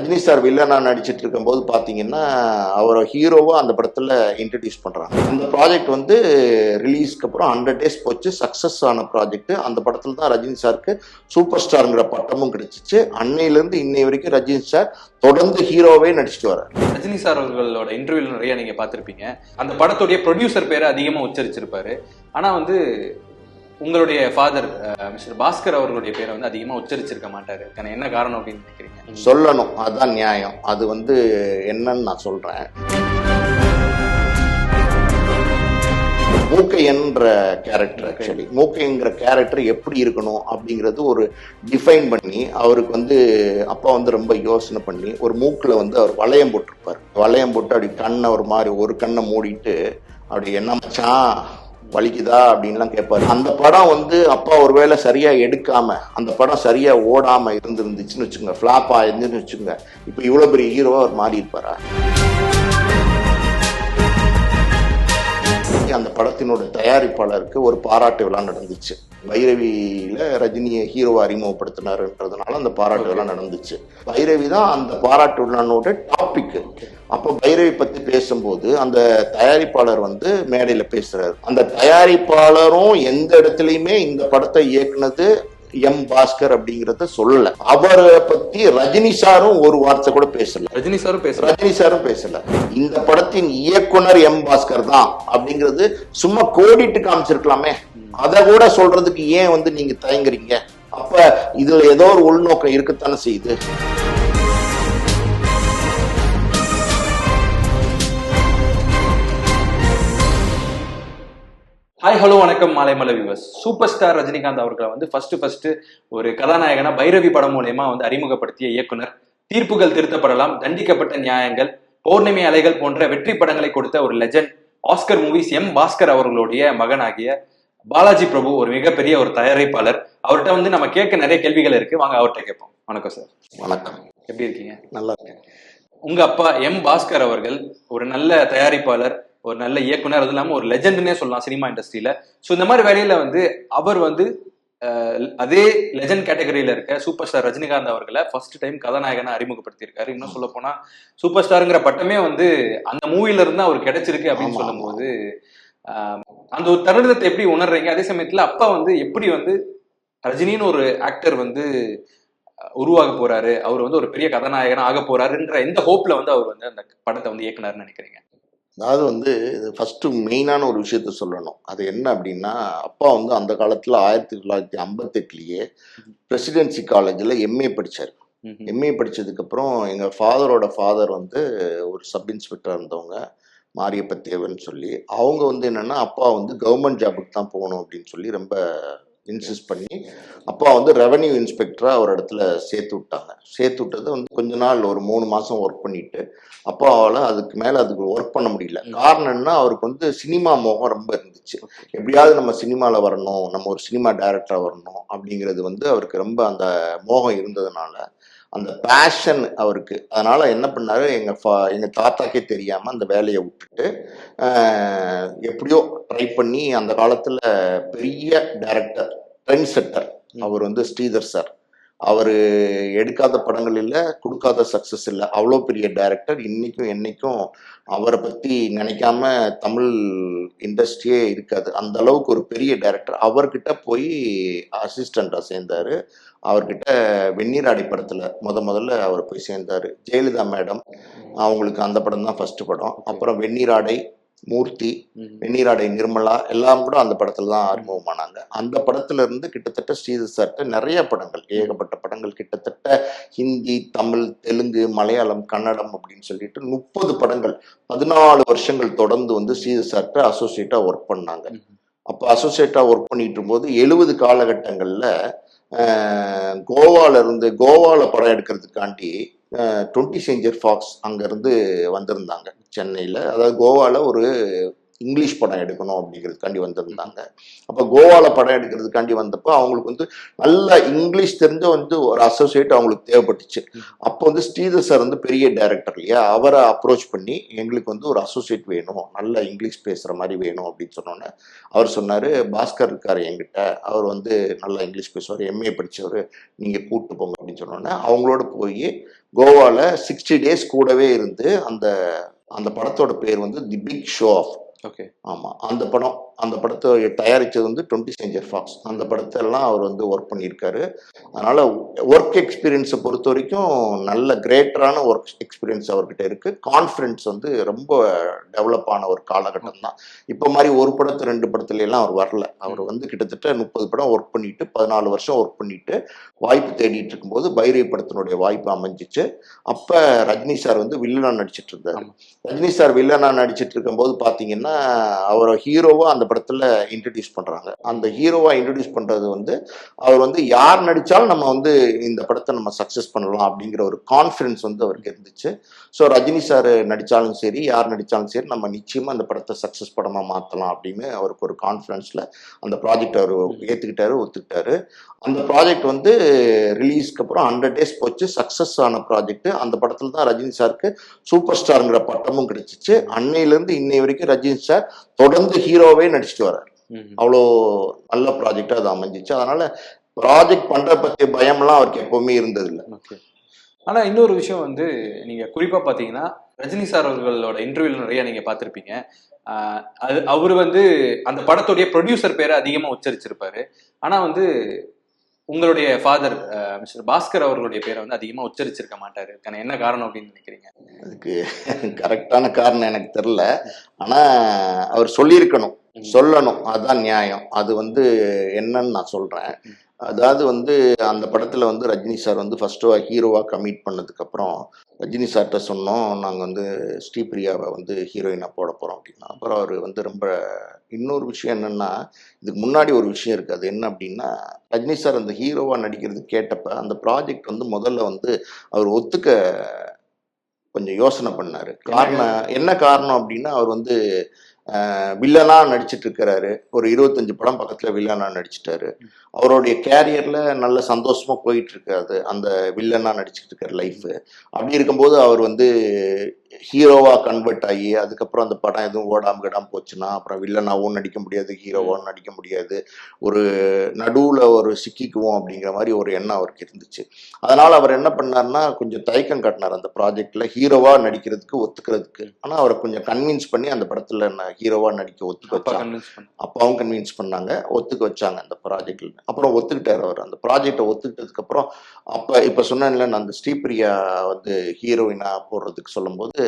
Rajini sir வில்லனா நடிச்சிட்டு இருக்கும்போது பாத்தீங்கன்னா அவரை ஹீரோவாக அந்த படத்துல இன்ட்ரடியூஸ் பண்றாங்க. இந்த ப்ராஜெக்ட் வந்து ரிலீஸ்க்கு அப்புறம் ஹண்ட்ரட் டேஸ் போச்சு. சக்சஸ் ஆன ப்ராஜெக்ட் அந்த படத்துல தான் ரஜினி சாருக்கு சூப்பர் ஸ்டாருங்கிற பட்டமும் கிடைச்சிச்சு. அன்னையிலிருந்து இன்னை வரைக்கும் ரஜினி சார் தொடர்ந்து ஹீரோவே நடிச்சிட்டு வரார் ரஜினி சார் அவர்களோட இன்டர்வியூல நிறைய நீங்க பார்த்துருப்பீங்க. அந்த படத்துடைய ப்ரொடியூசர் பேரை அதிகமா உச்சரிச்சிருப்பாரு. ஆனா வந்து உங்களுடைய ஃபாதர் மிஸ்டர் பாஸ்கர் அவர்களுடைய பேரை வந்து அதிகமா உச்சரிச்சிருக்க மாட்டாரு. அதுக்கான என்ன காரணம் அப்படின்னு நினைக்கிறீங்க? சொல்லணும். அதுதான் நியாயம். அது வந்து என்னன்னு நான் சொல்றேன். மூக்கையன்ற கேரக்டர் ஆக்சுவலி மூக்கைங்கிற கேரக்டர் எப்படி இருக்கணும் அப்படிங்கிறது ஒரு டிஃபைன் பண்ணி அவருக்கு வந்து அப்பா வந்து ரொம்ப யோசனை பண்ணி ஒரு மூக்கில் வந்து அவர் வளையம் போட்டிருப்பார். வளையம் போட்டு அப்படி கண்ணை ஒரு மாதிரி ஒரு கண்ணை மூடிட்டு அப்படி என்ன மச்சான் வலிக்குதா அப்படின்லாம் கேட்பாரு அந்த படம் வந்து அப்பா ஒருவேளை சரியா எடுக்காம அந்த படம் சரியா ஓடாம இருந்திருந்துச்சுன்னு வச்சுங்க ஃபிளாப் ஆயிருந்துன்னு வச்சுங்க இப்போ இவ்வளவு பெரிய ஹீரோவா அவர் மாறி இருப்பாரா அந்த படத்தினோட தயாரிப்பாளருக்கு ஒரு பாராட்டு விழா நடந்துச்சு. பைரவியில ரஜினியை ஹீரோவை அறிமுகப்படுத்தினாருன்றதுனால அந்த பாராட்டு விழா நடந்துச்சு. பைரவி தான் அந்த பாராட்டு விழானோட டாபிக் அப்ப பைரவி பத்தி பேசும்போது அந்த தயாரிப்பாளர் வந்து மேடையில பேசுறாரு. அந்த தயாரிப்பாளரும் எந்த இடத்துலயுமே இந்த படத்தை இயக்குனது எம் பாஸ்கர் அப்படிங்கறத சொல்லல. அவரை பத்தி ரஜினி சாரும் ஒரு வார்த்தை கூட பேசல. ரஜினி சாரும் பேசுறாரு ரஜினி சாரும் பேசல. இந்த படத்தின் இயக்குனர் எம் பாஸ்கர் தான் அப்படிங்கிறது சும்மா கோடிட்டு காமிச்சிருக்கலாமே. அதை கூட சொல்றதுக்கு ஏன் வந்து நீங்க தயங்குறீங்க? அப்ப இதுல ஏதோ ஒரு உள்நோக்கம் இருக்கத்தானே செய்யுது? ஹாய் ஹலோ வணக்கம் மாலை மலை விவஸ் சூப்பர் ஸ்டார் ரஜினிகாந்த் அவர்களை வந்து ஃபர்ஸ்ட் ஃபர்ஸ்ட் ஒரு கதாநாயகனா பைரவி படம் மூலயமா வந்து அறிமுகப்படுத்திய இயக்குனர். தீர்ப்புகள் திருத்தப்படலாம் தண்டிக்கப்பட்ட நியாயங்கள் பௌர்ணமி அலைகள் போன்ற வெற்றி படங்களை கொடுத்த ஒரு legend Oscar movies M Bhaskar அவர்களுடைய மகனாகிய பாலாஜி பிரபு ஒரு மிகப்பெரிய ஒரு தயாரிப்பாளர். அவர்கிட்ட வந்து நம்ம கேட்க நிறைய கேள்விகள் இருக்கு. வாங்க அவர்கிட்ட கேட்போம். வணக்கம் சார் வணக்கம். எப்படி இருக்கீங்க? நல்லா இருக்கேன். உங்க அப்பா எம் பாஸ்கர் அவர்கள் ஒரு நல்ல தயாரிப்பாளர் ஒரு நல்ல இயக்குனர் அது இல்லாம ஒரு லெஜெண்ட்னே சொல்லலாம் சினிமா இண்டஸ்ட்ரியில ஸோ இந்த மாதிரி வேலையில வந்து அவர் வந்து அதே லெஜெண்ட் கேட்டகரியில இருக்க சூப்பர் ஸ்டார் ரஜினிகாந்த் அவர்களை ஃபர்ஸ்ட் டைம் கதாநாயகனா அறிமுகப்படுத்தியிருக்காரு. இன்னும் சொல்ல போனா சூப்பர் ஸ்டாருங்கிற பட்டமே வந்து அந்த மூவில இருந்து அவருக்கு கிடைச்சிருக்கு அப்படின்னு சொல்லும்போது அந்த ஒரு தருணத்தை எப்படி உணர்றீங்க? அதே சமயத்துல அப்பா வந்து எப்படி வந்து ரஜினின்னு ஒரு ஆக்டர் வந்து உருவாக போறாரு? அவர் வந்து ஒரு பெரிய கதாநாயகனா ஆக போறாருன்ற எந்த ஹோப்ல வந்து அவர் வந்து அந்த படத்தை வந்து இயக்குனாருன்னு நினைக்கிறீங்க? அதாவது வந்து ஃபர்ஸ்ட் மெயினான ஒரு விஷயத்த சொல்லணும். அது என்ன அப்படின்னா அப்பா வந்து அந்த காலத்துல ஆயிரத்தி தொள்ளாயிரத்தி ஐம்பத்தெட்டுலயே பிரசிடென்சி காலேஜில் எம்ஏ ம்ஹும். எம்ஏ படிச்சதுக்கப்புறம் எங்கள் ஃபாதரோட ஃபாதர் வந்து ஒரு சப் இன்ஸ்பெக்டர் இருந்தவங்க மாரியப்ப தேவன் சொல்லி அவங்க வந்து என்னன்னா அப்பா வந்து கவர்மெண்ட் ஜாபுக்கு தான் போகணும் அப்படின்னு சொல்லி ரொம்ப இன்சிஸ்ட் பண்ணி அப்பா வந்து ரெவன்யூ இன்ஸ்பெக்டராக ஒரு இடத்துல சேர்த்து விட்டாங்க. சேர்த்து விட்டது வந்து கொஞ்ச நாள் ஒரு மூணு மாதம் ஒர்க் பண்ணிட்டு அப்பாவால் அதுக்கு மேலே அதுக்கு ஒர்க் பண்ண முடியல. காரணம் என்ன? அவருக்கு வந்து சினிமா மோகம் ரொம்ப இருந்துச்சு. எப்படியாவது நம்ம சினிமாவில் வரணும் நம்ம ஒரு சினிமா டைரக்டராக வரணும் அப்படிங்கிறது வந்து அவருக்கு ரொம்ப அந்த மோகம் இருந்ததுனால அந்த பேஷன் அவருக்கு. அதனால என்ன பண்ணாரு? எங்க ஃபா- எங்க தாத்தாக்கே தெரியாம அந்த வேலையை விட்டுட்டு எப்படியோ ட்ரை பண்ணி அந்த காலத்துல பெரிய டைரக்டர் ட்ரெண்ட் செட்டர் அவர் வந்து ஸ்ரீதர் சார். அவர் எடுக்காத படங்கள் இல்லை கொடுக்காத சக்சஸ் இல்லை. அவ்வளோ பெரிய டைரக்டர் இன்னைக்கும் என்னைக்கும் அவரை பத்தி நினைக்காம தமிழ் இண்டஸ்ட்ரியே இருக்காது. அந்த அளவுக்கு ஒரு பெரிய டைரக்டர் அவர்கிட்ட போய் அசிஸ்டண்டா சேர்ந்தாரு. அவர்கிட்ட வெந்நீராடை படத்துல முத முதல்ல அவர் போய் சேர்ந்தாரு. ஜெயலலிதா மேடம் அவங்களுக்கு அந்த படம் தான் ஃபர்ஸ்ட் படம் அப்புறம் வெந்நீராடை மூர்த்தி. வெந்நீராடை நிர்மலா எல்லாம் கூட அந்த படத்துல தான் அறிமுகமானாங்க அந்த படத்துல இருந்து கிட்டத்தட்ட ஸ்ரீதர் சார்ட்ட நிறைய படங்கள் ஏகப்பட்ட படங்கள் கிட்டத்தட்ட ஹிந்தி தமிழ் தெலுங்கு மலையாளம் கன்னடம் அப்படின்னு சொல்லிட்டு முப்பது படங்கள் பதினாலு வருஷங்கள் தொடர்ந்து வந்து ஸ்ரீதர் சார்ட்ட அசோசியேட்டா ஒர்க் பண்ணாங்க. அப்போ அசோசியேட்டா ஒர்க் பண்ணிட்டு இருக்கும்போது எழுபது காலகட்டங்கள்ல கோவால இருந்து கோவால படம் எடுக்கிறதுக்காண்டி டுவெண்ட்டி செஞ்சர் ஃபாக்ஸ் அங்கேருந்து வந்திருந்தாங்க சென்னையில். அதாவது கோவாவில் ஒரு இங்கிலீஷ் படம் எடுக்கணும் அப்படிங்கிறதுக்காண்டி வந்திருந்தாங்க. அப்போ கோவாவில் படம் எடுக்கிறதுக்காண்டி வந்தப்போ அவங்களுக்கு வந்து நல்ல இங்கிலீஷ் தெரிஞ்ச வந்து ஒரு அசோசியேட் அவங்களுக்கு தேவைப்பட்டுச்சு. அப்போ வந்து ஸ்ரீதர் சார் வந்து பெரிய டைரக்டர் இல்லையா? அவரை அப்ரோச் பண்ணி எங்களுக்கு வந்து ஒரு அசோசியேட் வேணும் நல்ல இங்கிலீஷ் பேசுகிற மாதிரி வேணும் அப்படின்னு சொன்னோன்னே அவர் சொன்னார் பாஸ்கர் இருக்கார் என்கிட்ட அவர் வந்து நல்லா இங்கிலீஷ் பேசுவார் எம்ஏ படித்தவர் நீங்கள் கூப்பிட்டு போங்க அப்படின்னு சொன்னோன்னே அவங்களோட போய் கோவால சிக்ஸ்டி டேஸ் கூடவே இருந்து அந்த அந்த படத்தோட பேர் வந்து the big show of okay ஆமாம் அந்த படம் அந்த படத்தை தயாரிச்சது வந்து டுவெண்ட்டி செஞ்சர் ஃபாக்ஸ் அந்த படத்தை எல்லாம் அவர் வந்து ஒர்க் பண்ணியிருக்காரு. அதனால ஒர்க் எக்ஸ்பீரியன்ஸை பொறுத்த வரைக்கும் நல்ல கிரேட்டரான ஒர்க் எக்ஸ்பீரியன்ஸ் அவர்கிட்ட இருக்கு. கான்ஃபிடன்ஸ் வந்து ரொம்ப டெவலப் ஆன ஒரு காலகட்டம் தான் இப்போ மாதிரி ஒரு படத்து ரெண்டு படத்துல எல்லாம் அவர் வரல. அவர் வந்து கிட்டத்தட்ட முப்பது படம் ஒர்க் பண்ணிட்டு பதினாலு வருஷம் ஒர்க் பண்ணிட்டு வாய்ப்பு தேடிட்டு இருக்கும்போது பைரவி படத்தினுடைய வாய்ப்பு அமைஞ்சிச்சு. அப்ப ரஜினி சார் வந்து வில்லனா நடிச்சிட்டு இருந்தாரு. ரஜினி சார் வில்லனா நடிச்சிட்டு இருக்கும்போது பாத்தீங்கன்னா அவரை ஹீரோவா அந்த படத்துல இன்ட்ரடியூஸ் பண்றாங்க. அந்த ஹீரோவா இன்ட்ரடியூஸ் பண்றது வந்து அவர் வந்து யார் நடிச்சாலும் நம்ம வந்து இந்த படத்தை நம்ம சக்சஸ் பண்ணலாம் அப்படிங்கிற ஒரு கான்ஃபிடன்ஸ் வந்து அவருக்கு இருந்துச்சு. ஸோ ரஜினி சார் நடிச்சாலும் சரி யார் நடிச்சாலும் சரி நம்ம நிச்சயமா அந்த படத்தை சக்சஸ் படமா மாத்தலாம் அப்படின்னு அவருக்கு ஒரு கான்ஃபிடன்ஸ்ல அந்த ப்ராஜெக்ட் அவர் ஏத்துக்கிட்டாரு ஒத்துக்கிட்டாரு. அந்த ப்ராஜெக்ட் வந்து ரிலீஸ்க்கு அப்புறம் ஹண்ட்ரட் டேஸ் போச்சு. சக்சஸ் ஆன ப்ராஜெக்ட் அந்த படத்துல தான் ரஜினி சாருக்கு சூப்பர் ஸ்டாருங்கிற பட்டமும் கிடைச்சிச்சு. அன்னையிலேருந்து இன்னை வரைக்கும் ரஜினி சார் தொடர்ந்து ஹீரோவே நடிச்சிட்டு வர்றாரு. அவ்வளோ நல்ல ப்ராஜெக்டா அது அமைஞ்சிச்சு. அதனால ப்ராஜெக்ட் பண்ற பத்திய பயம்லாம் அவருக்கு எப்பவுமே இருந்ததில்லை. ஓகே. ஆனா இன்னொரு விஷயம் வந்து நீங்க குறிப்பா பாத்தீங்கன்னா ரஜினி சார் அவர்களோட இன்டர்வியூல நிறைய நீங்க பார்த்திருப்பீங்க அது அவர் வந்து அந்த படத்துடைய ப்ரொடியூசர் பேரை அதிகமா உச்சரிச்சிருப்பாரு. ஆனா வந்து உங்களுடைய ஃபாதர் மிஸ்டர் பாஸ்கர் அவர்களுடைய பேரை வந்து அதிகமா உச்சரிச்சிருக்க மாட்டாரு. அதுக்கான என்ன காரணம் அப்படின்னு நினைக்கிறீங்க? அதுக்கு கரெக்டான காரணம் எனக்கு தெரியல. ஆனா அவர் சொல்லியிருக்கணும். சொல்லணும். அதுதான் நியாயம். அது வந்து என்னன்னு நான் சொல்றேன். அதாவது வந்து அந்த படத்துல வந்து ரஜினி சார் வந்து ஃபர்ஸ்ட் ஹீரோவா கமிட் பண்ணதுக்கு அப்புறம் ரஜினி சார்கிட்ட சொன்னோம். நாங்க வந்து ஸ்ரீபிரியாவை வந்து ஹீரோயினா போட போறோம் அப்படின்னா. அப்புறம் அவர் வந்து ரொம்ப இன்னொரு விஷயம் என்னன்னா இதுக்கு முன்னாடி ஒரு விஷயம் இருக்கு. அது என்ன அப்படின்னா ரஜினி சார் அந்த ஹீரோவா நடிக்கிறது கேட்டப்ப அந்த ப்ராஜெக்ட் வந்து முதல்ல வந்து அவர் ஒத்துக்க கொஞ்சம் யோசனை பண்ணாரு. காரணம் என்ன காரணம் அப்படின்னா அவர் வந்து வில்லனா நடிச்சிட்டு இருக்கிறாரு ஒரு இருபத்தஞ்சு படம் பக்கத்துல வில்லனா நடிச்சிட்டாரு. அவருடைய கேரியர்ல நல்ல சந்தோஷமா போயிட்டு இருக்காது அந்த வில்லனா நடிச்சிட்டு இருக்கிற லைஃப் அப்படி இருக்கும்போது அவர் வந்து ஹீரோவா கன்வெர்ட் ஆகி அதுக்கப்புறம் அந்த படம் எதுவும் ஓடாம கிடாம போச்சுன்னா அப்புறம் வில்லனாவும் நடிக்க முடியாது ஹீரோவாவும் நடிக்க முடியாது. ஒரு நடுவுல ஒரு சிக்கிக்குவோம் அப்படிங்கிற மாதிரி ஒரு எண்ணம் அவருக்கு இருந்துச்சு. அதனால அவர் என்ன பண்ணாருன்னா கொஞ்சம் தயக்கம் காட்டினார் அந்த ப்ராஜெக்ட்ல ஹீரோவா நடிக்கிறதுக்கு ஒத்துக்கிறதுக்கு. ஆனா அவரை கொஞ்சம் கன்வின்ஸ் பண்ணி அந்த படத்துல நான் ஹீரோவா நடிக்க ஒத்துக்க வச்சாங்க. அப்பாவும் கன்வின்ஸ் பண்ணாங்க ஒத்துக்க வச்சாங்க அந்த ப்ராஜெக்ட்ல அப்புறம் ஒத்துக்கிட்டாரு அவர். அந்த ப்ராஜெக்டை ஒத்துக்கிட்டதுக்கு அப்புறம் அப்ப இப்ப சொன்னேன்ல நான் அந்த ஸ்ரீபிரியா வந்து ஹீரோயினா போடுறதுக்கு சொல்லும்போது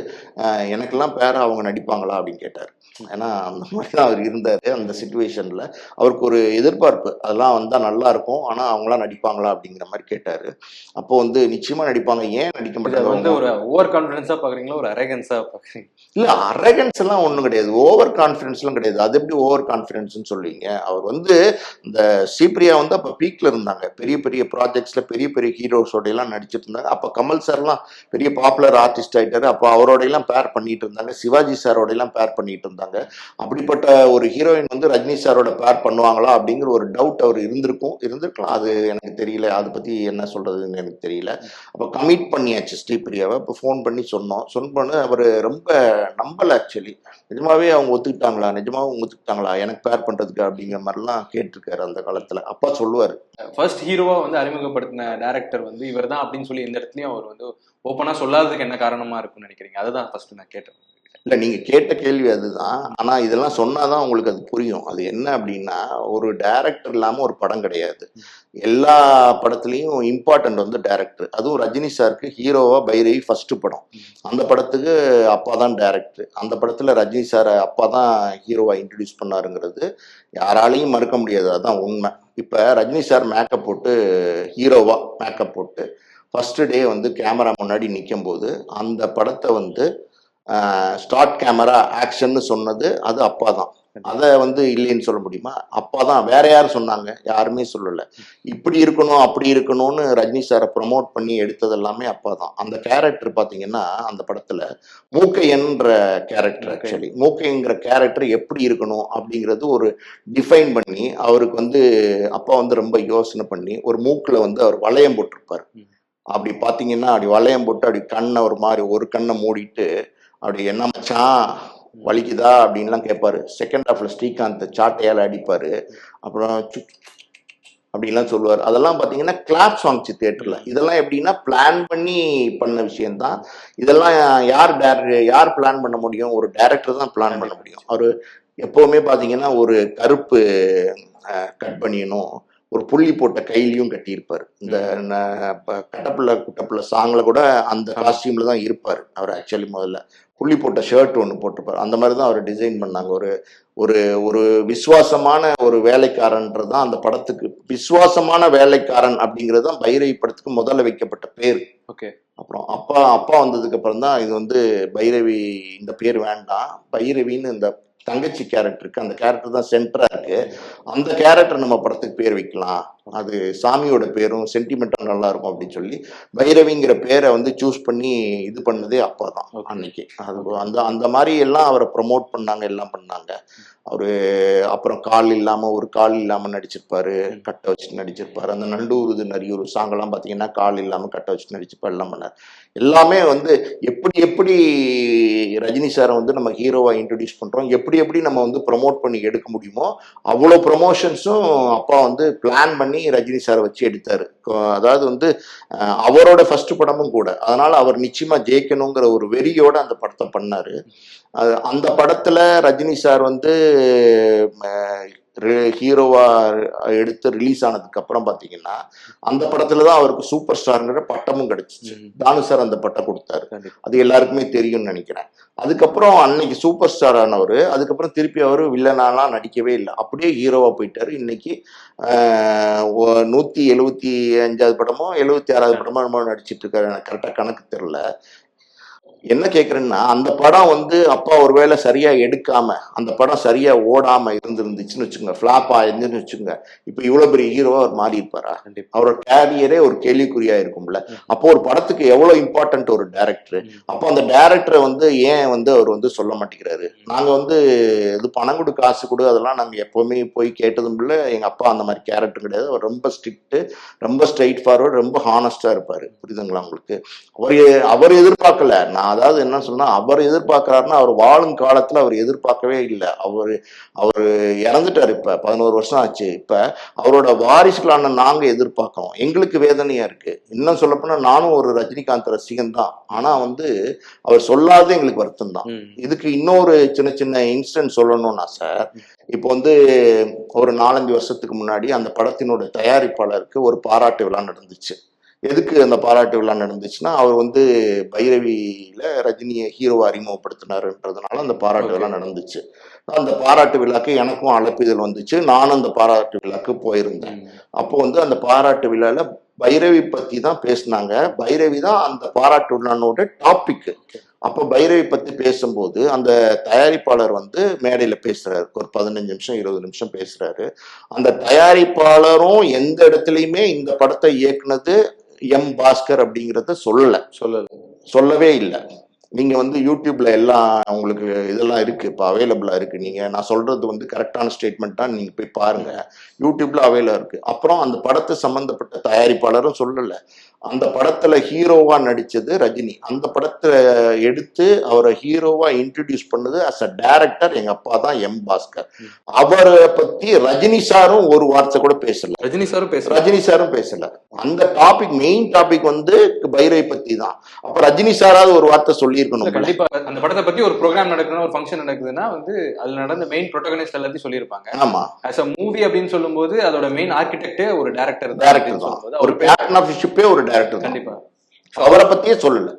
அஹ், எனக்கெல்லாம் பேர அவங்க நடிப்பாங்களா? அப்படின்னு கேட்டார். ஏன்னா அந்த மாதிரி தான் அவர் இருந்தாரு அந்த சுச்சுவேஷன்ல அவருக்கு ஒரு எதிர்பார்ப்பு. அதெல்லாம் வந்தா நல்லா இருக்கும். ஆனா அவங்களாம் நடிப்பாங்களா? அப்படிங்கிற மாதிரி கேட்டாரு. அப்போ வந்து நிச்சயமா நடிப்பாங்க. ஏன் நடிக்க மாட்டாங்க வந்து ஒரு ஓவர் கான்பிடன்ஸா பாக்குறீங்களா? ஒரு அரேகன்ஸா பாக்குறீங்க இல்ல அரகன்ஸ் எல்லாம் ஒண்ணும் கிடையாது. ஓவர் கான்ஃபிடன்ஸ் எல்லாம் கிடையாது. அது எப்படி ஓவர் கான்ஃபிடன்ஸ்னு சொல்லுவீங்க? அவர் வந்து இந்த சீப்ரியா வந்து அப்ப பீக்ல இருந்தாங்க. பெரிய பெரிய ப்ராஜெக்ட்ஸ்ல பெரிய பெரிய ஹீரோஸோட எல்லாம் நடிச்சிட்டு இருந்தாங்க. அப்ப கமல் சார்லாம் பெரிய பாப்புலர் ஆர்டிஸ்ட் ஆயிட்டாரு. அப்ப அவரோட எல்லாம் பேர் பண்ணிட்டு இருந்தாங்க. சிவாஜி சாரோட எல்லாம் பேர் பண்ணிட்டு இருந்தாங்க. அப்படிப்பட்ட ஒரு ஹீரோயின் வந்து ரஜினி சாரோட பேர் பண்ணுவாங்களா அப்படிங்கிற ஒரு டவுட் அவர் இருந்திருக்கும் இருந்திருக்கலாம். அது எனக்கு தெரியல. அதை பத்தி என்ன சொல்றதுன்னு எனக்கு தெரியல. அப்ப கமிட் பண்ணியாச்சு ஸ்ரீபிரியாவை. இப்போ ஃபோன் பண்ணி சொன்னோம். சொன்ன பண்ண அவர் ரொம்ப நம்பல ஆக்சுவலி நிஜமாவே அவங்க ஒத்துக்கிட்டாங்களா? நிஜமாவே அவங்க ஒத்துக்கிட்டாங்களா? எனக்கு பேர் பண்றதுக்கு அப்படிங்கிற மாதிரிலாம் கேட்டிருக்காரு அந்த காலத்துல. அப்பா சொல்லுவாரு. ஃபர்ஸ்ட் ஹீரோவா வந்து அறிமுகப்படுத்தின டேரக்டர் வந்து இவர் தான் அப்படின்னு சொல்லி எந்த இடத்துலயும் அவர் வந்து ஓப்பனா சொல்லாததுக்கு என்ன காரணமா இருக்கும்னு நினைக்கிறீங்க? அதுதான் ஃபர்ஸ்ட் நான் கேட்டேன் இல்ல நீங்க கேட்ட கேள்வி அதுதான். ஆனா இதெல்லாம் சொன்னாதான் உங்களுக்கு அது புரியும். அது என்ன அப்படின்னா ஒரு டைரக்டர் இல்லாம ஒரு படம் கிடையாது. எல்லா படத்துலயும் இம்பார்ட்டன்ட் வந்து டைரக்டர் அதுவும் ரஜினி சாருக்கு ஹீரோவா பைரவி ஃபர்ஸ்ட் படம். அந்த படத்துக்கு அப்பா தான் டைரக்டர் அந்த படத்துல ரஜினி சாரை அப்பா தான் ஹீரோவா இன்ட்ரடியூஸ் பண்ணாருங்கிறது யாராலையும் மறுக்க முடியாது. அதான் உண்மை. இப்ப ரஜினி சார் மேக்கப் போட்டு ஹீரோவா மேக்கப் போட்டு ஃபர்ஸ்ட் டே வந்து கேமரா முன்னாடி நிற்கும் போது அந்த படத்தை வந்து ஸ்டார்ட் கேமரா ஆக்ஷன்னு சொன்னது அது அப்பா தான் அதை வந்து இல்லைன்னு சொல்ல முடியுமா? அப்பா தான் வேற யார் சொன்னாங்க? யாருமே சொல்லல. இப்படி இருக்கணும் அப்படி இருக்கணும்னு ரஜினி சாரை ப்ரமோட் பண்ணி எடுத்தது எல்லாமே அப்பா தான் அந்த கேரக்டர் பாத்தீங்கன்னா அந்த படத்துல மூக்கையன்ற கேரக்டர் ஆக்சுவலி மூக்கைங்கிற கேரக்டர் எப்படி இருக்கணும் அப்படிங்கிறது ஒரு டிஃபைன் பண்ணி அவருக்கு வந்து அப்பா வந்து ரொம்ப யோசனை பண்ணி ஒரு மூக்குல வந்து அவர் வளையம் போட்டிருப்பாரு. அப்படி பாத்தீங்கன்னா அப்படி வளையம் போட்டு அப்படி கண்ணை ஒரு மாதிரி ஒரு கண்ணை மூடிட்டு அப்படி என்ன மச்சான் வலிக்குதா அப்படின்லாம் கேட்பாரு செகண்ட் ஹாஃப்ல ஸ்ரீகாந்த் சாட்டையால அடிப்பாரு. அப்புறம் அப்படின்லாம் சொல்லுவார். அதெல்லாம் பார்த்தீங்கன்னா கிளாப்ஸ் வாங்கிச்சு தேட்டரில் இதெல்லாம் எப்படின்னா பிளான் பண்ணி பண்ண விஷயம்தான். இதெல்லாம் யார் டேரக்டர் யார் பிளான் பண்ண முடியும்? ஒரு டைரக்டர் தான் பிளான் பண்ண முடியும். அவர் எப்போவுமே பார்த்தீங்கன்னா ஒரு கருப்பு கட் பண்ணியணும் ஒரு புள்ளி போட்ட கையிலையும் கட்டியிருப்பார். இந்த கட்டப்புள்ள குட்டப்புள்ள சாங்கில் கூட அந்த காஸ்டியூமில் தான் இருப்பார். அவர் ஆக்சுவலி முதல்ல புள்ளி போட்ட ஷர்ட் ஒன்று போட்டிருப்பார். அந்த மாதிரி தான் அவர் டிசைன் பண்ணாங்க. ஒரு ஒரு ஒரு விசுவாசமான ஒரு வேலைக்காரன்றது தான் அந்த படத்துக்கு. விசுவாசமான வேலைக்காரன் அப்படிங்கிறது தான் பைரவி படத்துக்கு முதல்ல வைக்கப்பட்ட பேர். ஓகே. அப்புறம் அப்பா அப்பா வந்ததுக்கு அப்புறம் தான் இது வந்து பைரவி இந்த பேர் வேண்டாம். பைரவின்னு இந்த தங்கச்சி கேரக்டருக்கு அந்த கேரக்டர் தான் சென்டரா இருக்கு. அந்த கேரக்டர் நம்ம படத்துக்கு பேர் வைக்கலாம். அது சாமியோட பேரும் சென்டிமெண்ட்டாக நல்லா இருக்கும் அப்படின்னு சொல்லி பைரவிங்கிற பேரை வந்து சூஸ் பண்ணி இது பண்ணதே அப்பா தான் Okay. அன்னைக்கு. அது அந்த அந்த மாதிரி எல்லாம் அவரை ப்ரமோட் பண்ணாங்க எல்லாம் பண்ணாங்க. அவரு அப்புறம் கால் இல்லாம ஒரு கால் இல்லாம நடிச்சிருப்பாரு கட்டை வச்சு நடிச்சிருப்பாரு. அந்த நண்டூருது நரியூர் சாங்கெல்லாம் பாத்தீங்கன்னா கால் இல்லாம கட்டை வச்சு நடிச்சிருப்பாரு எல்லாம் பண்ணார். எல்லாமே வந்து எப்படி எப்படி ரஜினி சாரை வந்து நம்ம ஹீரோவா இன்ட்ரடியூஸ் பண்றோம் எப்படி எப்படி நம்ம வந்து ப்ரமோட் பண்ணி எடுக்க முடியுமோ அவ்வளோ ப்ரமோஷன்ஸும் அப்பா வந்து பிளான் பண்ணி ரஜினி சாரை வச்சு எடுத்தாரு. அதாவது வந்து அவரோட ஃபர்ஸ்ட் படமும் கூட. அதனால அவர் நிச்சயமா ஜெயிக்கணுங்கிற ஒரு வெறியோட அந்த படத்தை பண்ணாரு. அந்த படத்துல ரஜினி சார் வந்து ஹீரோவா எடுத்து ரிலீஸ் ஆனதுக்கு அப்புறம் பாத்தீங்கன்னா அந்த படத்துல தான் அவருக்கு சூப்பர் ஸ்டார்ங்கிற பட்டமும் கிடைச்சிச்சு. தானு சார் அந்த பட்டம் கொடுத்தாரு. அது எல்லாருக்குமே தெரியும்னு நினைக்கிறேன். அதுக்கப்புறம் அன்னைக்கு சூப்பர் ஸ்டார் ஆனவர் அதுக்கப்புறம் திருப்பி அவர் வில்லனாலாம் நடிக்கவே இல்லை. அப்படியே ஹீரோவா போயிட்டாரு. இன்னைக்கு நூத்தி எழுவத்தி அஞ்சாவது படமோ எழுவத்தி ஆறாவது படமோ நடிச்சிட்டு இருக்காரு. கரெக்டா கணக்கு தெரியல. என்ன கேக்குறேன்னா அந்த படம் வந்து அப்பா ஒருவேளை சரியா எடுக்காம அந்த படம் சரியா ஓடாம இருந்திருந்துச்சுன்னு வச்சுங்க ஃபிளாப் ஆயிருந்துன்னு வச்சுங்க இப்ப இவ்வளவு பெரிய ஹீரோவா அவர் மாறி இருப்பாரா அவரோட கேரியரே ஒரு கேள்விக்குறியா இருக்கும்ல. அப்போ ஒரு படத்துக்கு எவ்வளவு இம்பார்ட்டன்ட் ஒரு டைரக்டர் அப்போ அந்த டைரக்டரை வந்து ஏன் வந்து அவர் வந்து சொல்ல மாட்டேங்கிறாரு? நாங்க வந்து இது பணம் கொடு காசு கொடு அதெல்லாம் நாங்க எப்பவுமே போய் கேட்டதும் இல்லை. எங்க அப்பா அந்த மாதிரி கேரக்டர் கிடையாது. அவர் ரொம்ப ஸ்ட்ரிக்ட் ரொம்ப ஸ்ட்ரைட் ஃபார்வர்ட் ரொம்ப ஹானஸ்டா இருப்பாரு. புரியுதுங்களா உங்களுக்கு? அவர் அவர் எதிர்பார்க்கல. நான் அதாவது என்ன சொன்னா அவர் எதிர்பார்க்கறாருன்னா அவர் வாழும் காலத்துல அவர் எதிர்பார்க்கவே இல்லை. அவர் அவர் இறந்துட்டாரு இப்ப பதினோரு வருஷம் ஆச்சு. இப்ப அவரோட வாரிசுகளான நாங்க எதிர்பார்க்கிறோம். எங்களுக்கு வேதனையா இருக்கு. இன்னும் சொல்லப்போனா நானும் ஒரு ரஜினிகாந்த் ரசிகன் தான். ஆனா வந்து அவர் சொல்லாதது எங்களுக்கு வருத்தம் தான். இதுக்கு இன்னொரு சின்ன சின்ன இன்ஸ்டன்ட் சொல்லணும்னா சார் இப்போ வந்து ஒரு நாலஞ்சு வருஷத்துக்கு முன்னாடி அந்த படத்தினோட தயாரிப்பாளருக்கு ஒரு பாராட்டு விழா நடந்துச்சு. எதுக்கு அந்த பாராட்டு விழா நடந்துச்சுன்னா அவர் வந்து பைரவியில ரஜினியை ஹீரோவை அறிமுகப்படுத்தினாருன்றதுனால அந்த பாராட்டு விழா நடந்துச்சு. அந்த பாராட்டு விழாக்கு எனக்கும் அழைப்பிதழ் வந்துச்சு. நானும் அந்த பாராட்டு விழாக்கு போயிருந்தேன். அப்போ வந்து அந்த பாராட்டு விழால பைரவி பத்தி தான் பேசினாங்க. பைரவி தான் அந்த பாராட்டு விழானோட டாபிக் அப்போ பைரவி பத்தி பேசும்போது அந்த தயாரிப்பாளர் வந்து மேடையில பேசுறாரு. ஒரு பதினஞ்சு நிமிஷம் இருபது நிமிஷம் பேசுறாரு. அந்த தயாரிப்பாளரும் எந்த இடத்துலயுமே இந்த படத்தை இயக்குனது எம் பாஸ்கர் அப்படிங்கறத சொல்லல. சொல்லல. சொல்லவே இல்லை. நீங்க வந்து யூடியூப்ல எல்லாம் உங்களுக்கு இதெல்லாம் இருக்கு இப்போ அவைலபிளா இருக்கு. நீங்க நான் சொல்றது வந்து கரெக்டான ஸ்டேட்மெண்ட் தான் நீங்க போய் பாருங்க. யூடியூப்ல அவைலபிளா இருக்கு. அப்புறம் அந்த படத்தை சம்பந்தப்பட்ட தயாரிப்பாளரும் சொல்லல. அந்த படத்துல ஹீரோவா நடிச்சது ரஜினி. அந்த படத்தை எடுத்து அவரை ஹீரோவா இன்ட்ரடியூஸ் பண்ணது அஸ் அ டைரக்டர் எங்க அப்பா தான் எம் பாஸ்கர். அவரை பத்தி ரஜினி சாரும் ஒரு வார்த்தை கூட பேசல. ரஜினி சாரும் பேசுறாரு ரஜினி சாரும் பேசல. அந்த டாபிக் மெயின் டாபிக் வந்து பைரவி பத்தி தான். அப்ப ரஜினி சாராவது ஒரு வார்த்தை சொல்லியிருக்கணும் கண்டிப்பா. அந்த படத்தை பத்தி ஒரு ப்ரோக்ராம் நடக்குதுன்னா ஒரு ஃபங்க்ஷன் நடக்குதுன்னா வந்து அதுல நடந்த மெயின் ப்ரோட்டகனிஸ்ட் எல்லாத்தையும் சொல்லியிருப்பாங்க. ஆமா. ஆஸ் அ மூவி அப்படின்னு சொல்லும்போது அதோட மெயின் ஆர்கிடெக்டே ஒரு டேரக்டர் டேரக்டர் தான். ஒரு பேட்டர்ன் ஆஃப் ஷிப்பே ஒரு டேரக்டர் கண்டிப்பா அவரை பத்தியே சொல்லல.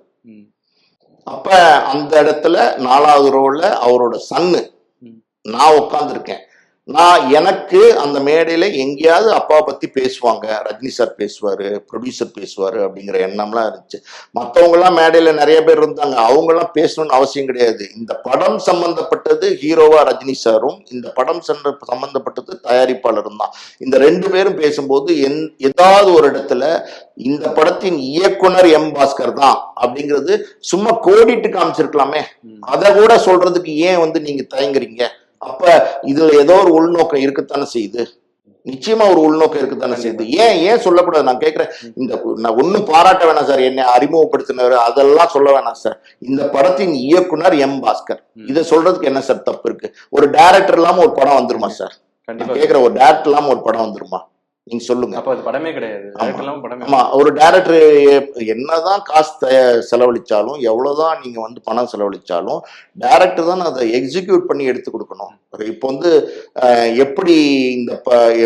அப்ப அந்த இடத்துல நாலாவது ரோல அவரோட சன்னு. நான் உட்காந்துருக்கேன் நான் எனக்கு அந்த மேடையில எங்கேயாவது அப்பா பத்தி பேசுவாங்க. ரஜினி சார் பேசுவாரு ப்ரொடியூசர் பேசுவாரு அப்படிங்கிற எண்ணம்லாம் இருந்துச்சு. மத்தவங்க எல்லாம் மேடையில நிறைய பேர் இருந்தாங்க. அவங்க எல்லாம் பேசணும்னு அவசியம் கிடையாது. இந்த படம் சம்பந்தப்பட்டது ஹீரோவா ரஜினி சாரும் இந்த படம் சென்ற சம்பந்தப்பட்டது தயாரிப்பாளரும் தான். இந்த ரெண்டு பேரும் பேசும்போது எந் ஏதாவது ஒரு இடத்துல இந்த படத்தின் இயக்குனர் எம் பாஸ்கர் தான் அப்படிங்கிறது சும்மா கோடிட்டு காமிச்சிருக்கலாமே. அதை கூட சொல்றதுக்கு ஏன் வந்து நீங்க தயங்குறீங்க? அப்ப இதுல ஏதோ ஒரு உள்நோக்கம் இருக்கத்தானே செய்யுது. நிச்சயமா ஒரு உள்நோக்கம் இருக்கத்தானே செய்யுது. ஏன் ஏன் சொல்லக்கூடாது? நான் கேக்குறேன் இந்த நான் ஒண்ணும் பாராட்ட வேணாம் சார். என்னை அறிமுகப்படுத்தினவர் அதெல்லாம் சொல்ல வேணாம் சார். இந்த படத்தின் இயக்குனர் எம் பாஸ்கர். இதை சொல்றதுக்கு என்ன சார் தப்பு இருக்கு? ஒரு டைரக்டர் இல்லாம ஒரு படம் வந்துருமா சார்? கேக்குற ஒரு டேரக்டர் இல்லாம ஒரு படம் வந்துருமா? நீங்க சொல்லுங்க. அப்ப அது படமே கிடையாது. ஆமா. ஒரு டைரக்டர் என்னதான் காசு செலவழிச்சாலும் எவ்வளவுதான் நீங்க வந்து பணம் செலவழிச்சாலும் டைரக்டர் தான் அதை எக்ஸிக்யூட் பண்ணி எடுத்து கொடுக்கணும். இப்போ வந்து எப்படி இந்த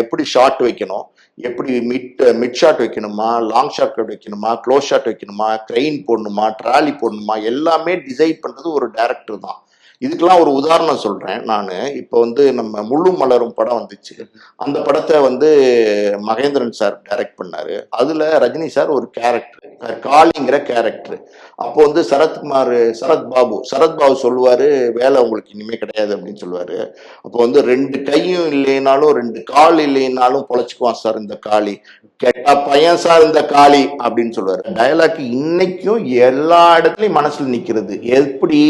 எப்படி ஷாட் வைக்கணும்? எப்படி மிட் மிட் ஷாட் வைக்கணுமா? லாங் ஷாட் வைக்கணுமா? க்ளோஸ் ஷாட் வைக்கணுமா? க்ரெயின் போடணுமா? ட்ராலி போடணுமா? எல்லாமே டிசைட் பண்றது ஒரு டைரக்டர் தான். இதுக்கெல்லாம் ஒரு உதாரணம் சொல்றேன். நான் இப்போ வந்து நம்ம முழு மலரும் படம் வந்துச்சு. அந்த படத்தை வந்து மகேந்திரன் சார் டைரக்ட் பண்ணாரு. அதுல ரஜினி சார் ஒரு கேரக்டர் காளிங்கிற கேரக்டர் அப்போ வந்து சரத்குமார் சரத் பாபு சரத் பாபு சொல்லுவாரு வேலை உங்களுக்கு இனிமே கிடையாது அப்படின்னு சொல்லுவாரு. அப்போ வந்து ரெண்டு கையும் இல்லைனாலும் ரெண்டு கால் இல்லைனாலும் பொழைச்சிக்குவான் சார் இந்த காளி. கேட்டா பையன் சார் இந்த காளி அப்படின்னு சொல்லுவாரு. டயலாக் இன்னைக்கும் எல்லா இடத்துலயும் மனசுல நிக்கிறது. எப்படி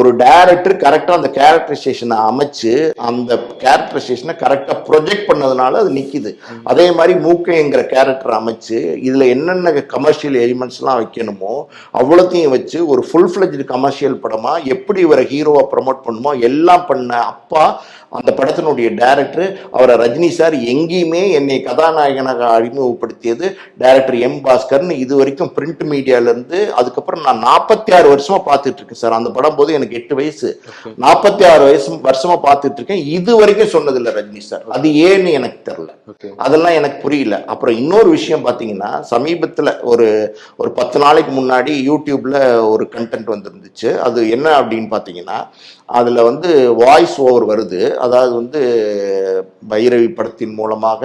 ஒரு டைரக்டர் கரெக்டாக அந்த கேரக்டரைசேஷனை அமைச்சு அந்த கேரக்டரைசேஷனை கரெக்டாக ப்ரொஜெக்ட் பண்ணதுனால அது நிற்கிது அதே மாதிரி மூக்கைங்கிற கேரக்டர் அமைச்சு இதில் என்னென்ன கமர்ஷியல் எலிமெண்ட்ஸ்லாம் வைக்கணுமோ அவ்வளோத்தையும் வச்சு ஒரு ஃபுல் ஃபிளஜ்டு கமர்ஷியல் படமா எப்படி இவரை ஹீரோவை ப்ரமோட் பண்ணுமோ எல்லாம் பண்ண அப்பா அந்த படத்தினுடைய டேரக்டர் அவரை ரஜினி சார் எங்கேயுமே என்னை கதாநாயகனாக அறிமுகப்படுத்தியது டேரக்டர் எம் பாஸ்கர்னு இது வரைக்கும் பிரிண்ட் மீடியால இருந்து அதுக்கப்புறம் நான் நாற்பத்தி ஆறு வருஷமா பார்த்துட்டு இருக்கேன் சார் அந்த படம் போது எனக்கு எட்டு வயசு. நாற்பத்தி ஆறு வயசு வருஷமா பார்த்துட்டு இருக்கேன். இது வரைக்கும் சொன்னதில்லை ரஜினி சார். அது ஏன்னு எனக்கு தெரியல. ஓகே அதெல்லாம் எனக்கு புரியல. அப்புறம் இன்னொரு விஷயம் பார்த்தீங்கன்னா சமீபத்தில் ஒரு ஒரு பத்து நாளைக்கு முன்னாடி யூடியூப்ல ஒரு கண்டென்ட் வந்திருந்துச்சு. அது என்ன அப்படின்னு பார்த்தீங்கன்னா அதில் வந்து வாய்ஸ் ஓவர் வருது. அதாவது வந்து பைரவி படத்தின் மூலமாக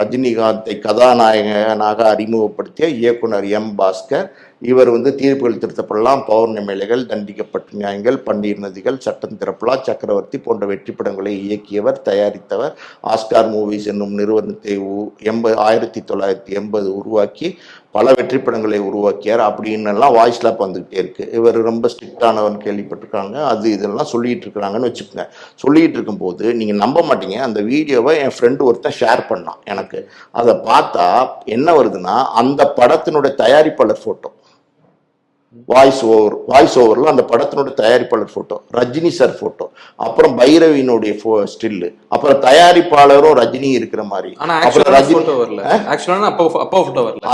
ரஜினிகாந்தை கதாநாயகனாக அறிமுகப்படுத்திய இயக்குனர் எம் பாஸ்கர் இவர் வந்து தீர்ப்புகள் திருத்தப்படலாம். பௌர்ணமிலைகள் தண்டிக்கப்பட்ட நியாயங்கள் பன்னீர் நதிகள் சட்டம் திறப்பலா சக்கரவர்த்தி போன்ற வெற்றி படங்களை இயக்கியவர் தயாரித்தவர் ஆஸ்கார் மூவிஸ் என்னும் நிறுவனத்தை உ- எண்பது ஆயிரத்தி தொள்ளாயிரத்தி எண்பது உருவாக்கி பல வெற்றி படங்களை உருவாக்கியார். அப்படின்னு எல்லாம் வாய்ஸ் லாப் வந்துகிட்டே இருக்கு. இவர் ரொம்ப ஸ்ட்ரிக்டானவன் கேள்விப்பட்டிருக்காங்க. அது இதெல்லாம் சொல்லிட்டு இருக்கிறாங்கன்னு வச்சுக்கோங்க. சொல்லிட்டு இருக்கும்போது நீங்க நம்ப மாட்டீங்க. அந்த வீடியோவை என் ஃப்ரெண்டு ஒருத்தன் ஷேர் பண்ணான் எனக்கு. அதை பார்த்தா என்ன வருதுன்னா அந்த படத்தினுடைய தயாரிப்பாளர் போட்டோ வாய்ஸ் ஓவர் வாய்ஸ் ஓவர்ல அந்த படத்தினுடைய தயாரிப்பாளர் போட்டோ ரஜினி சார் போட்டோ அப்புறம் பைரவியினுடைய ஸ்டில்லு அப்புறம் தயாரிப்பாளரும் ரஜினி இருக்கிற மாதிரி. அப்புறம் ரஜினி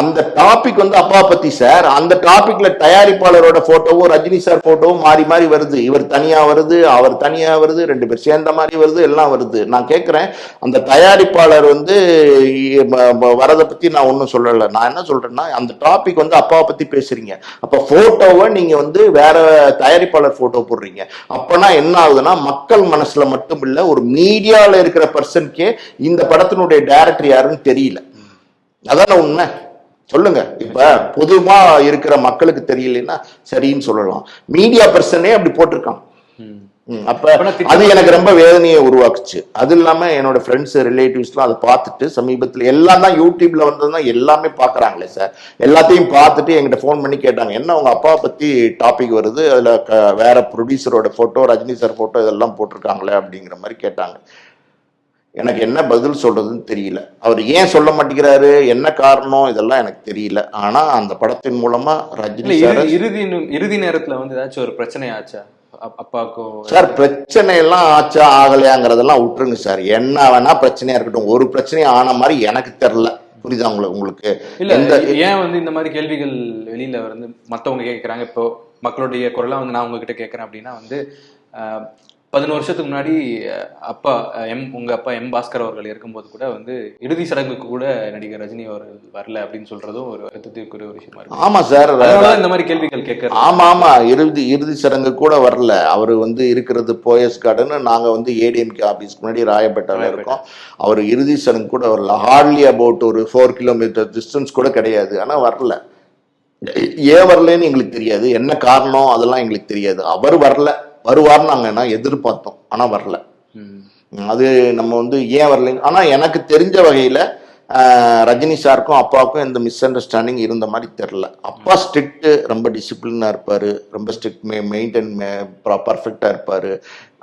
அந்த டாபிக் வந்து அப்பா பத்தி சார் அந்த டாபிக்ல தயாரிப்பாளரோட போட்டோவும் ரஜினி சார் போட்டோவும் மாறி மாறி வருது. இவர் தனியா வருது அவர் தனியா வருது ரெண்டு பேர் சேர்ந்த மாதிரி வருது எல்லாம் வருது. நான் கேட்கிறேன் அந்த தயாரிப்பாளர் வந்து வரதை பத்தி நான் ஒன்றும் சொல்லல. நான் என்ன சொல்றேன்னா அந்த டாபிக் வந்து அப்பாவை பத்தி பேசுறீங்க. அப்ப போட்டோவை நீங்க வந்து வேற தயாரிப்பாளர் போட்டோ போடுறீங்க. அப்பனா என்ன ஆகுதுன்னா மக்கள் மனசுல மட்டும் இல்ல ஒரு மீடியால இருக்கிற பர்சனுக்கே இந்த படத்தினுடைய டைரக்டர் யாருன்னு தெரியல. அதான உண்மை? சொல்லுங்க. இப்ப பொதுவா இருக்கிற மக்களுக்கு தெரியலன்னா சரின்னு சொல்லலாம். மீடியா பர்சனே அப்படி போட்டிருக்கான். அப்ப அது எனக்கு ரொம்ப வேதனையை உருவாக்குச்சு. அது இல்லாம என்னோட ஃப்ரெண்ட்ஸ் ரிலேட்டிவ்ஸ்லாம் அதை பார்த்துட்டு சமீபத்துல எல்லாம் தான் யூடியூப்ல வந்ததுன்னா எல்லாமே பாக்குறாங்களே சார் எல்லாத்தையும் பார்த்துட்டு என்கிட்ட ஃபோன் பண்ணி கேட்டாங்க. என்ன உங்க அப்பா பத்தி டாபிக் வருது? அதுல க- வேற ப்ரொடியூசரோட போட்டோ ரஜினி சார் போட்டோ இதெல்லாம் போட்டிருக்காங்களே அப்படிங்கிற மாதிரி கேட்டாங்க. எனக்கு என்ன பதில் சொல்றதுன்னு தெரியல. அவர் ஏன் சொல்ல மாட்டேங்கிறாரு? என்ன காரணம்? இதெல்லாம் எனக்கு தெரியல. ஆனா அந்த படத்தின் மூலமா ரஜினி சார் இறுதி இறுதி நேரத்துல வந்து ஏதாச்சும் ஒரு பிரச்சனை ஆச்சா? அப்- அப்பாவுக்கும் சார் பிரச்சனை எல்லாம் ஆச்சா ஆகலையாங்கிறதெல்லாம் விட்டுருங்க சார் என்ன வேணா பிரச்சனையா இருக்கட்டும். ஒரு பிரச்சனையும் ஆன மாதிரி எனக்கு தெரியல புரியுதா உங்களுக்கு உங்களுக்கு? இல்ல எந்த ஏன் வந்து இந்த மாதிரி கேள்விகள் வெளியில வந்து மத்தவங்க கேக்குறாங்க? இப்போ மக்களுடைய குரலா வந்து நான் உங்ககிட்ட கேக்குறேன் அப்படின்னா வந்து ஆஹ், பதினோரு வருஷத்துக்கு முன்னாடி அப்பா எம் உங்க அப்பா எம் பாஸ்கர் அவர்கள் இருக்கும்போது கூட வந்து இறுதி சடங்குக்கு கூட நடிகர் ரஜினி அவர்கள் வரல அப்படின்னு சொல்றதும் ஒரு வருத்தத்திற்குரிய ஒரு விஷயமா இருக்கு. ஆமா சார் இந்த மாதிரி கேள்விகள் கேட்கறது. ஆமா ஆமா. இறுதி இறுதி சடங்கு கூட வரல. அவர் வந்து இருக்கிறது போயஸ் கார்டன் நாங்க வந்து ஏடிஎம்கே ஆபீஸ்க்கு முன்னாடி ராயப்பேட்டால இருக்கோம். அவர் இறுதி சடங்கு கூட வரல. ஹார்ட்லி அபவுட் ஒரு ஃபோர் கிலோமீட்டர் டிஸ்டன்ஸ் கூட கிடையாது. ஆனா வரல. ஏன் வரலன்னு எங்களுக்கு தெரியாது. என்ன காரணம் அதெல்லாம் எங்களுக்கு தெரியாது. அவர் வரல. வருவார்னு நாங்க என்ன எதிர்பார்த்தோம். ஆனா வரல. அது நம்ம வந்து ஏன் வரலைங்க ஆனா எனக்கு தெரிஞ்ச வகையில ரஜினி சாருக்கும் அப்பாவுக்கும் எந்த மிஸ் அண்டர்ஸ்டாண்டிங் இருந்த மாதிரி தெரில அப்பா ஸ்ட்ரிக்ட் ரொம்ப டிசிப்ளினா இருப்பாரு. ரொம்ப ஸ்ட்ரிக்ட் மெ மெயின்டைன் பர்ஃபெக்டா இருப்பாரு.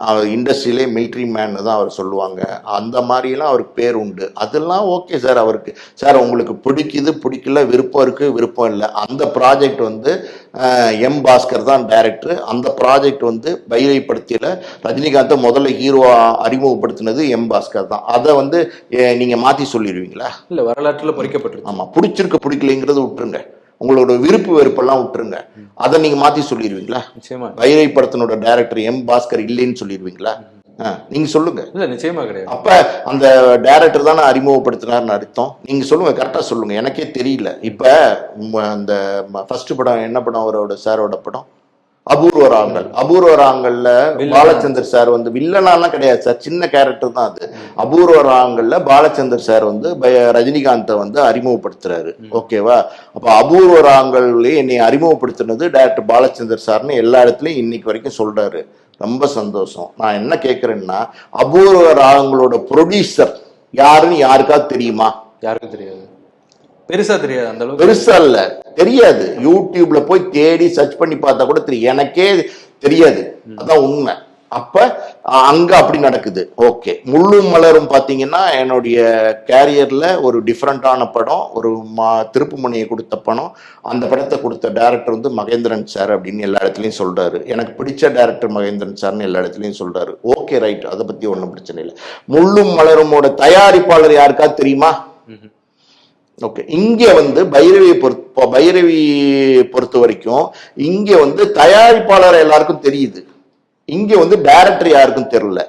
அவர் இண்டஸ்ட்ரியிலே மிலிட்ரி மேன் தான் அவர் சொல்லுவாங்க. அந்த மாதிரிலாம் அவருக்கு பேர் உண்டு. அதெல்லாம் ஓகே சார் அவருக்கு. சார் உங்களுக்கு பிடிக்குது பிடிக்கல விருப்பம் இருக்கு விருப்பம் இல்லை. அந்த ப்ராஜெக்ட் வந்து எம் பாஸ்கர் தான் டைரக்டர் அந்த ப்ராஜெக்ட் வந்து பைரைப்படுத்தியில் ரஜினிகாந்தை முதல்ல ஹீரோவா அறிமுகப்படுத்தினது எம் பாஸ்கர் தான். அதை வந்து அஹ், நீங்க மாத்தி சொல்லிடுவீங்களா? இல்ல வரலாற்றுல பொறிக்கப்பட்டிருக்கு. ஆமா பிடிச்சிருக்கு பிடிக்கலைங்கிறத விட்டுருங்க. உங்களோட விருப்பு வெறுப்பெல்லாம் விட்டுருங்க. அதை நீங்க மாத்தி சொல்லிடுவீங்களா? நிச்சயமா. வைரை படத்தினோட டைரக்டர் எம் பாஸ்கர் இல்லைன்னு சொல்லிடுவீங்களா? நீங்க சொல்லுங்க. இல்ல நிச்சயமா கிடையாது. அப்ப அந்த டைரக்டர் தானே அறிமுகப்படுத்தினார்னு அர்த்தம். நீங்க சொல்லுங்க கரெக்டா சொல்லுங்க. எனக்கே தெரியல. இப்ப அந்த ஃபர்ஸ்ட் படம் என்ன படம் அவரோட சாரோட படம்? அபூர்வ ராங்கல் அபூர்வ ராங்கல்ல பாலச்சந்தர் சார் வந்து வில்லனாலாம் கிடையாது சார். சின்ன கேரக்டர் தான் அது. அபூர்வ ராங்கல்ல பாலச்சந்தர் சார் வந்து ரஜினிகாந்தை வந்து அறிமுகப்படுத்துறாரு. ஓகேவா? அப்ப அபூர்வ ராங்கல்லே என்னை அறிமுகப்படுத்தினது டைரக்டர் பாலச்சந்தர் சார்னு எல்லா இடத்துலயும் இன்னைக்கு வரைக்கும் சொல்றாரு. ரொம்ப சந்தோஷம். நான் என்ன கேட்கறேன்னா அபூர்வ ராகங்களோட ப்ரொடியூசர் யாருன்னு யாருக்காவது தெரியுமா? யாருக்கும் தெரியாது. பெருசா தெரியாது அந்த அளவுக்கு. பெருசா இல்ல. தெரியாது. யூடியூப்ல போய் தேடி சர்ச் பண்ணி பார்த்தா கூட தெரியும். எனக்கே தெரியாது. அதான் உண்மை. அப்ப அங்க அப்படி நடக்குது. ஓகே. முள்ளும் மலரும் பாத்தீங்கன்னா என்னுடைய கேரியர்ல ஒரு டிஃப்ரெண்டான படம் ஒரு மா திருப்புமணியை கொடுத்த படம். அந்த படத்தை கொடுத்த டைரக்டர் வந்து மகேந்திரன் சார் அப்படின்னு எல்லா இடத்துலயும் சொல்றாரு. எனக்கு பிடிச்ச டைரக்டர் மகேந்திரன் சார்னு எல்லா இடத்துலயும் சொல்றாரு. ஓகே ரைட் அதை பத்தி ஒன்றும் பிரச்சனை இல்லை. முள்ளும் மலருமோட தயாரிப்பாளர் யாருக்காவது தெரியுமா. ஓகே. இங்க வந்து பைரவியை பொறுத்த பைரவி பொறுத்த வரைக்கும் இங்க வந்து தயாரிப்பாளர் எல்லாருக்கும் தெரியுது. இங்க வந்து டைரக்டர் யாருக்கும் தெரியல.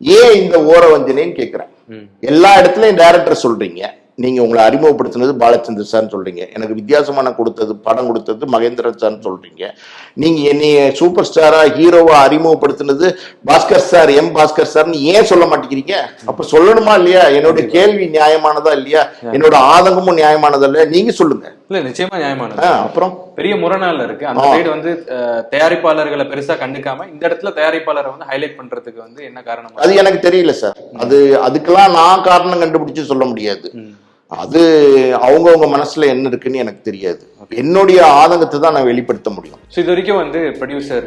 ஏன் இந்த ஓர வஞ்சனைன்னு கேக்குறேன். ம். எல்லா இடத்துலயும் டைரக்டர் சொல்றீங்க. நீங்க உங்களை அறிமுகப்படுத்தினது பாலச்சந்தர் சார்னு சொல்றீங்க. எனக்கு வித்தியாசமான கொடுத்தது படம் கொடுத்தது மகேந்திரன் சார்னு சொல்றீங்க. நீங்க என்னைய சூப்பர் ஸ்டாரா ஹீரோவா அறிமுகப்படுத்தினது பாஸ்கர் சார் எம் பாஸ்கர் சார்னு ஏன் சொல்ல மாட்டேங்கிறீங்க? அப்ப சொல்லணுமா இல்லையா? என்னோட கேள்வி நியாயமானதா இல்லையா? என்னோட ஆதங்கமும் நியாயமானதா இல்லையா? நீங்க சொல்லுங்க. இல்ல நிச்சயமா நியாயமானது. அப்புறம்? பெரிய முரணால இருக்கு. அந்த. சைடு வந்து தயாரிப்பாளர்களை பெருசா கண்டுக்காம இந்த இடத்துல தயாரிப்பாளரை வந்து ஹைலைட் பண்றதுக்கு வந்து என்ன காரணம்? அது எனக்கு தெரியல சார். அது அதுக்கெல்லாம் நான் காரணம் கண்டுபிடிச்சு சொல்ல முடியாது. அது அவங்கவங்க மனசுல என்ன இருக்குன்னு எனக்கு தெரியாது. என்னுடைய ஆதங்கத்தை தான் நான் வெளிப்படுத்த முடியும். ஸோ இது வரைக்கும் வந்து ப்ரொடியூசர்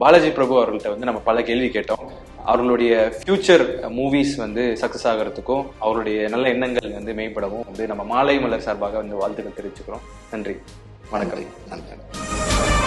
பாலாஜி பிரபு அவர்கள்ட்ட வந்து நம்ம பல கேள்வி கேட்டோம். அவர்களுடைய ஃபியூச்சர் மூவிஸ் வந்து சக்ஸஸ் ஆகிறதுக்கும் அவருடைய நல்ல எண்ணங்கள் வந்து மேம்படவும் வந்து நம்ம மாலை மலர் சார்பாக வந்து வாழ்த்துக்கள் தெரிவிச்சுக்கிறோம். நன்றி. வணக்கம். நன்றி.